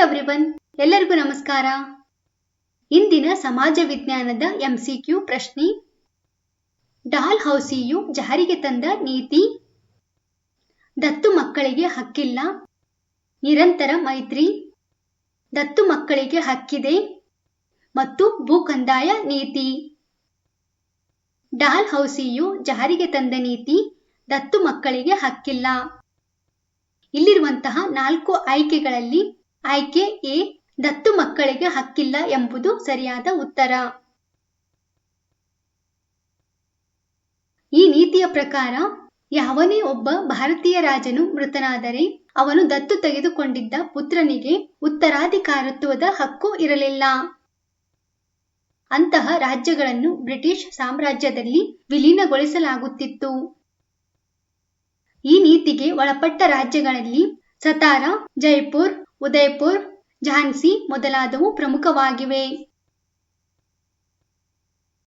Everyone ಎಲ್ಲರಿಗೂ ನಮಸ್ಕಾರ. ಇಂದಿನ ಸಮಾಜ ವಿಜ್ಞಾನದ ಎಂಸಿಕ್ಯೂ ಪ್ರಶ್ನೆ. ಡಾಲ್ ಹೌಸಿಯು ಜಾರಿಗೆ ತಂದ ನೀತಿ. ದತ್ತು ಮಕ್ಕಳಿಗೆ ಹಕ್ಕಿಲ್ಲ. ನಿರಂತರ ಮೈತ್ರಿ. ದತ್ತು ಮಕ್ಕಳಿಗೆ ಹಕ್ಕಿದೆ. ಮತ್ತು ಭೂ ಕಂದಾಯ ನೀತಿ. ಡಾಲ್ ಹೌಸಿಯು ಜಾರಿಗೆ ತಂದ ನೀತಿ, ದತ್ತು ಮಕ್ಕಳಿಗೆ ಹಕ್ಕಿಲ್ಲ. ಇಲ್ಲಿರುವಂತಹ ನಾಲ್ಕು ಆಯ್ಕೆಗಳಲ್ಲಿ ಆಯ್ಕೆ ಎ, ದತ್ತು ಮಕ್ಕಳಿಗೆ ಹಕ್ಕಿಲ್ಲ ಎಂಬುದು ಸರಿಯಾದ ಉತ್ತರ. ಈ ನೀತಿಯ ಪ್ರಕಾರ, ಯಾವನೇ ಒಬ್ಬ ಭಾರತೀಯ ರಾಜನು ಮೃತನಾದರೆ, ಅವನು ದತ್ತು ತೆಗೆದುಕೊಂಡಿದ್ದ ಪುತ್ರನಿಗೆ ಉತ್ತರಾಧಿಕಾರತ್ವದ ಹಕ್ಕು ಇರಲಿಲ್ಲ. ಅಂತಹ ರಾಜ್ಯಗಳನ್ನು ಬ್ರಿಟಿಷ್ ಸಾಮ್ರಾಜ್ಯದಲ್ಲಿ ವಿಲೀನಗೊಳಿಸಲಾಗುತ್ತಿತ್ತು. ಈ ನೀತಿಗೆ ಒಳಪಟ್ಟ ರಾಜ್ಯಗಳಲ್ಲಿ ಸತಾರ, ಜೈಪುರ್ ಉದಯ್ಪುರ್ ಝಾನ್ಸಿ ಮೊದಲಾದವು ಪ್ರಮುಖವಾಗಿವೆ.